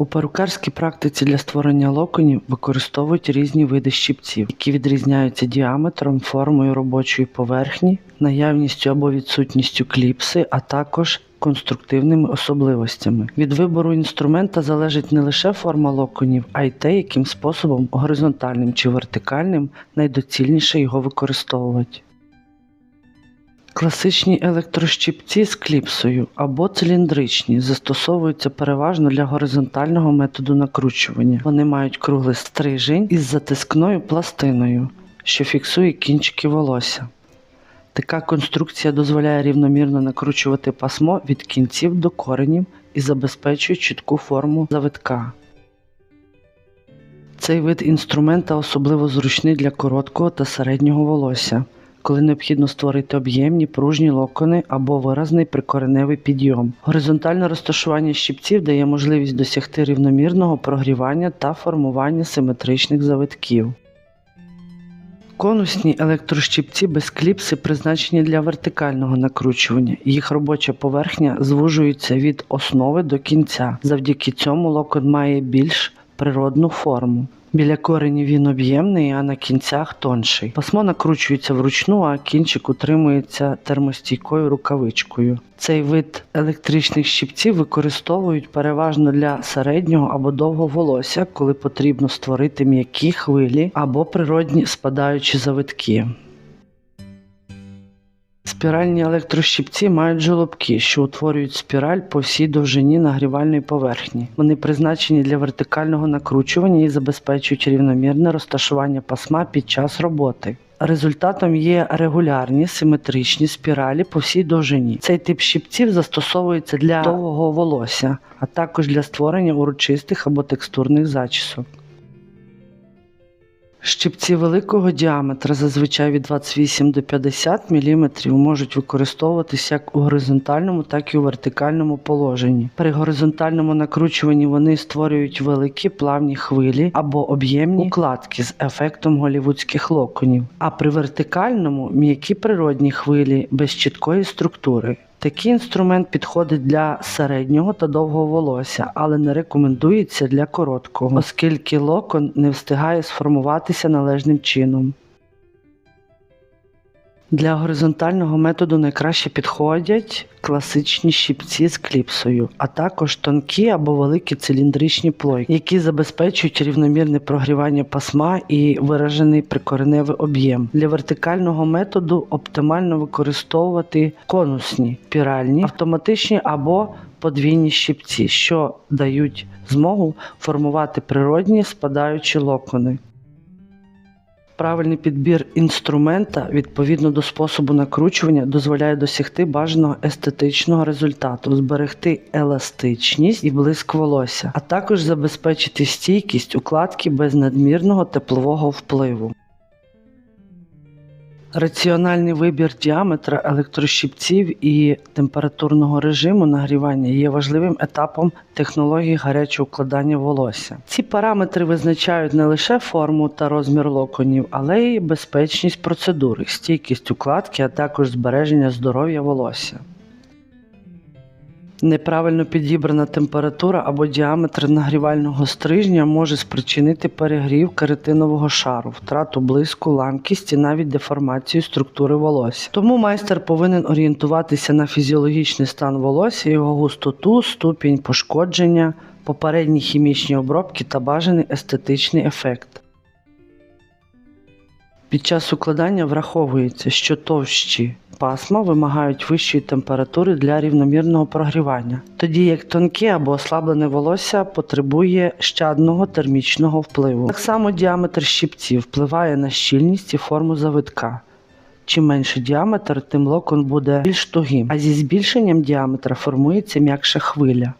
У перукарській практиці для створення локонів використовують різні види щипців, які відрізняються діаметром, формою робочої поверхні, наявністю або відсутністю кліпси, а також конструктивними особливостями. Від вибору інструмента залежить не лише форма локонів, а й те, яким способом горизонтальним чи вертикальним найдоцільніше його використовувати. Класичні електрощипці з кліпсою або циліндричні застосовуються переважно для горизонтального методу накручування. Вони мають круглий стрижень із затискною пластиною, що фіксує кінчики волосся. Така конструкція дозволяє рівномірно накручувати пасмо від кінців до коренів і забезпечує чітку форму завитка. Цей вид інструмента особливо зручний для короткого та середнього волосся, коли необхідно створити об'ємні пружні локони або виразний прикореневий підйом. Горизонтальне розташування щипців дає можливість досягти рівномірного прогрівання та формування симетричних завитків. Конусні електрощипці без кліпси призначені для вертикального накручування. Їх робоча поверхня звужується від основи до кінця. Завдяки цьому локон має більш природну форму. Біля коренів він об'ємний, а на кінцях тонший. Пасмо накручується вручну, а кінчик утримується термостійкою рукавичкою. Цей вид електричних щипців використовують переважно для середнього або довгого волосся, коли потрібно створити м'які хвилі або природні спадаючі завитки. Спіральні електрощипці мають жолобки, що утворюють спіраль по всій довжині нагрівальної поверхні. Вони призначені для вертикального накручування і забезпечують рівномірне розташування пасма під час роботи. Результатом є регулярні симетричні спіралі по всій довжині. Цей тип щипців застосовується для довгого волосся, а також для створення урочистих або текстурних зачісок. Щипці великого діаметра, зазвичай від 28 до 50 мм, можуть використовуватися як у горизонтальному, так і у вертикальному положенні. При горизонтальному накручуванні вони створюють великі плавні хвилі або об'ємні укладки з ефектом голівудських локонів, а при вертикальному м'які природні хвилі без чіткої структури. Такий інструмент підходить для середнього та довгого волосся, але не рекомендується для короткого, оскільки локон не встигає сформуватися належним чином. Для горизонтального методу найкраще підходять класичні щипці з кліпсою, а також тонкі або великі циліндричні плойки, які забезпечують рівномірне прогрівання пасма і виражений прикореневий об'єм. Для вертикального методу оптимально використовувати конусні, піральні, автоматичні або подвійні щипці, що дають змогу формувати природні спадаючі локони. Правильний підбір інструмента відповідно до способу накручування дозволяє досягти бажаного естетичного результату, зберегти еластичність і блиск волосся, а також забезпечити стійкість укладки без надмірного теплового впливу. Раціональний вибір діаметра електрощипців і температурного режиму нагрівання є важливим етапом технології гарячого укладання волосся. Ці параметри визначають не лише форму та розмір локонів, але й безпечність процедури, стійкість укладки, а також збереження здоров'я волосся. Неправильно підібрана температура або діаметр нагрівального стрижня може спричинити перегрів кератинового шару, втрату блиску, ламкість і навіть деформацію структури волосся. Тому майстер повинен орієнтуватися на фізіологічний стан волосся, його густоту, ступінь пошкодження, попередні хімічні обробки та бажаний естетичний ефект. Під час укладання враховується, що товщі пасма вимагають вищої температури для рівномірного прогрівання, тоді як тонке або ослаблене волосся потребує щадного термічного впливу. Так само діаметр щипців впливає на щільність і форму завитка. Чим менший діаметр, тим локон буде більш тугим, а зі збільшенням діаметра формується м'якша хвиля.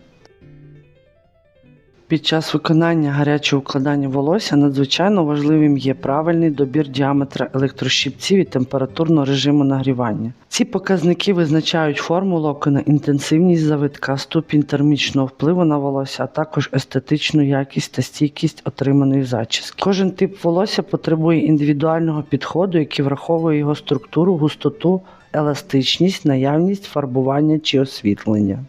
Під час виконання гарячого укладання волосся надзвичайно важливим є правильний добір діаметра електрощипців і температурного режиму нагрівання. Ці показники визначають форму локона, інтенсивність завитка, ступінь термічного впливу на волосся, а також естетичну якість та стійкість отриманої зачіски. Кожен тип волосся потребує індивідуального підходу, який враховує його структуру, густоту, еластичність, наявність фарбування чи освітлення.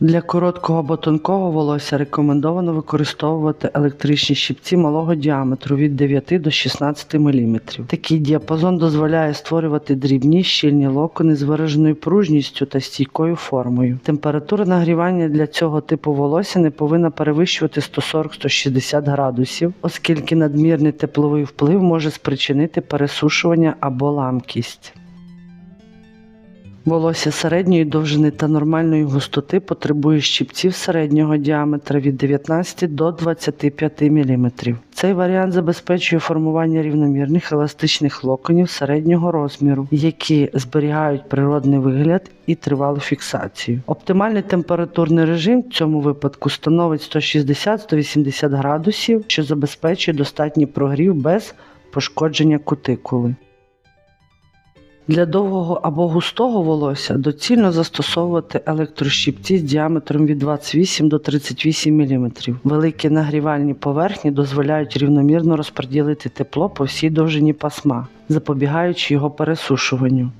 Для короткого або тонкого волосся рекомендовано використовувати електричні щипці малого діаметру від 9 до 16 мм. Такий діапазон дозволяє створювати дрібні щільні локони з вираженою пружністю та стійкою формою. Температура нагрівання для цього типу волосся не повинна перевищувати 140-160 градусів, оскільки надмірний тепловий вплив може спричинити пересушування або ламкість. Волосся середньої довжини та нормальної густоти потребує щипців середнього діаметра від 19 до 25 мм. Цей варіант забезпечує формування рівномірних еластичних локонів середнього розміру, які зберігають природний вигляд і тривалу фіксацію. Оптимальний температурний режим в цьому випадку становить 160-180 градусів, що забезпечує достатній прогрів без пошкодження кутикули. Для довгого або густого волосся доцільно застосовувати електрощипці з діаметром від 28 до 38 мм. Великі нагрівальні поверхні дозволяють рівномірно розподілити тепло по всій довжині пасма, запобігаючи його пересушуванню.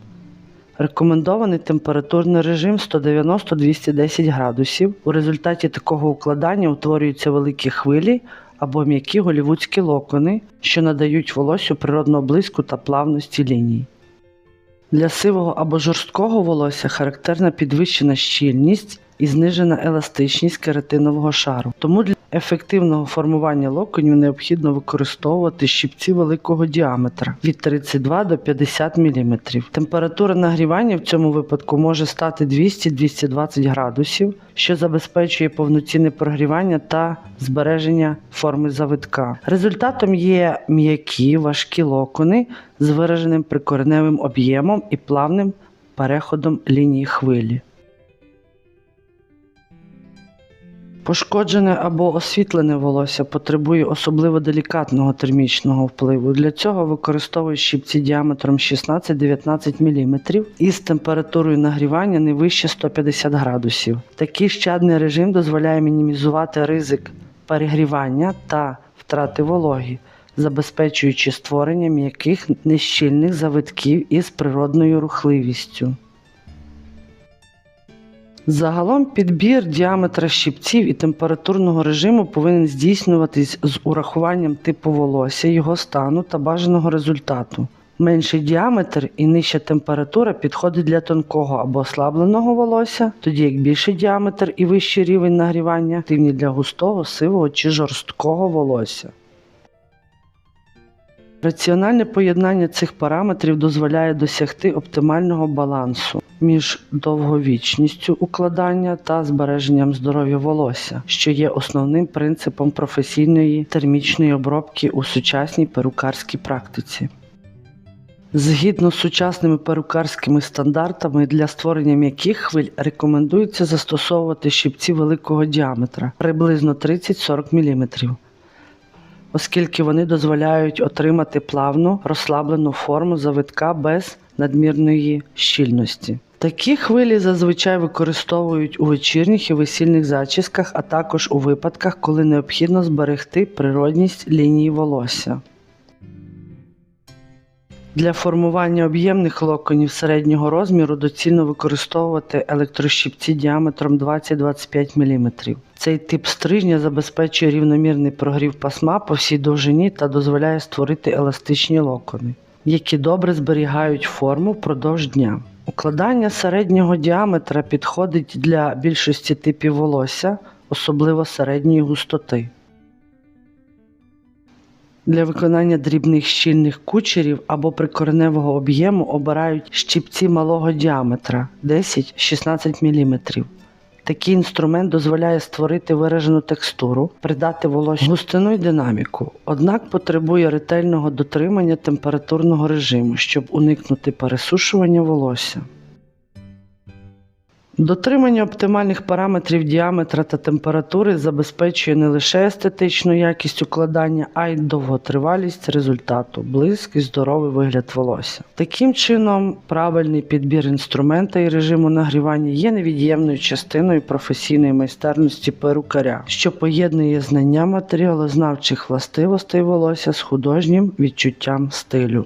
Рекомендований температурний режим 190-210 градусів. У результаті такого укладання утворюються великі хвилі або м'які голівудські локони, що надають волосю природного блиску та плавності ліній. Для сивого або жорсткого волосся характерна підвищена щільність і знижена еластичність кератинового шару. Тому для ефективного формування локонів необхідно використовувати щипці великого діаметра від 32 до 50 мм. Температура нагрівання в цьому випадку може стати 200-220 градусів, що забезпечує повноцінне прогрівання та збереження форми завитка. Результатом є м'які важкі локони з вираженим прикореневим об'ємом і плавним переходом лінії хвилі. Пошкоджене або освітлене волосся потребує особливо делікатного термічного впливу. Для цього використовують щипці діаметром 16-19 мм із температурою нагрівання не вище 150 градусів. Такий щадний режим дозволяє мінімізувати ризик перегрівання та втрати вологі, забезпечуючи створення м'яких нещільних завитків із природною рухливістю. Загалом підбір діаметра щипців і температурного режиму повинен здійснюватись з урахуванням типу волосся, його стану та бажаного результату. Менший діаметр і нижча температура підходить для тонкого або ослабленого волосся, тоді як більший діаметр і вищий рівень нагрівання активні для густого, сивого чи жорсткого волосся. Раціональне поєднання цих параметрів дозволяє досягти оптимального балансу між довговічністю укладання та збереженням здоров'я волосся, що є основним принципом професійної термічної обробки у сучасній перукарській практиці. Згідно з сучасними перукарськими стандартами для створення м'яких хвиль рекомендується застосовувати щипці великого діаметра приблизно 30-40 мм оскільки вони дозволяють отримати плавну розслаблену форму завитка без надмірної щільності. Такі хвилі зазвичай використовують у вечірніх і весільних зачісках, а також у випадках, коли необхідно зберегти природність лінії волосся. Для формування об'ємних локонів середнього розміру доцільно використовувати електрощипці діаметром 20-25 мм. Цей тип стрижня забезпечує рівномірний прогрів пасма по всій довжині та дозволяє створити еластичні локони, які добре зберігають форму впродовж дня. Укладання середнього діаметра підходить для більшості типів волосся, особливо середньої густоти. Для виконання дрібних щільних кучерів або прикореневого об'єму обирають щипці малого діаметра 10-16 мм. Такий інструмент дозволяє створити виражену текстуру, придати волосю густину і динаміку, однак потребує ретельного дотримання температурного режиму, щоб уникнути пересушування волосся. Дотримання оптимальних параметрів діаметра та температури забезпечує не лише естетичну якість укладання, а й довготривалість результату, блиск і здоровий вигляд волосся. Таким чином, правильний підбір інструмента і режиму нагрівання є невід'ємною частиною професійної майстерності перукаря, що поєднує знання матеріалознавчих властивостей волосся з художнім відчуттям стилю.